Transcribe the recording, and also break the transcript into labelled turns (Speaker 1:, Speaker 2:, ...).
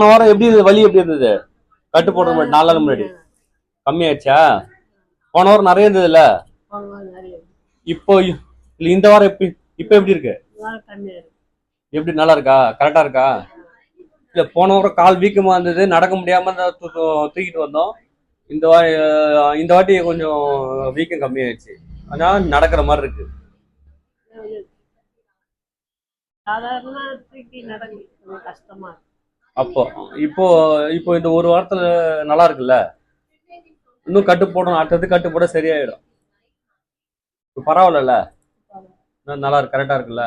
Speaker 1: போன வாரம் எப்படி இருந்தது? வலி எப்படி இருந்தது? கட்டு போடுற மாதிரி நாலு நாள் முன்னாடி. கம்மியாயிடுச்சா? போன வாரம் நிறைய இருந்ததுல்ல?
Speaker 2: நிறைய.
Speaker 1: இப்போ இந்த வாரம் எப்படி இப்போ எப்படி இருக்கு? எப்படி நல்லா இருக்கா? கரெக்டா இருக்கா? இல்ல போன வாரம் கால் வீக்கமா இருந்தது நடக்க முடியாம தூக்கிட்டு வந்தோம். இந்த இந்த வாட்டி கொஞ்சம் வீக்கம் கம்மியாயிடுச்சு. அதனால நடக்கிற மாதிரி இருக்கு.
Speaker 2: சாதாரண தூக்கி நடக்கு கொஞ்சம் கஷ்டமா இருக்கு.
Speaker 1: அப்போ இப்போ இப்போ இந்த ஒரு வாரத்துல நல்லா இருக்குல்ல? இன்னும் கட்டு போடணும் அடுத்தது கட்டு போட சரியாயிடும். இப்போ பரவாயில்லல்ல? நல்லா இருக்கு கரெக்டா இருக்குல்ல?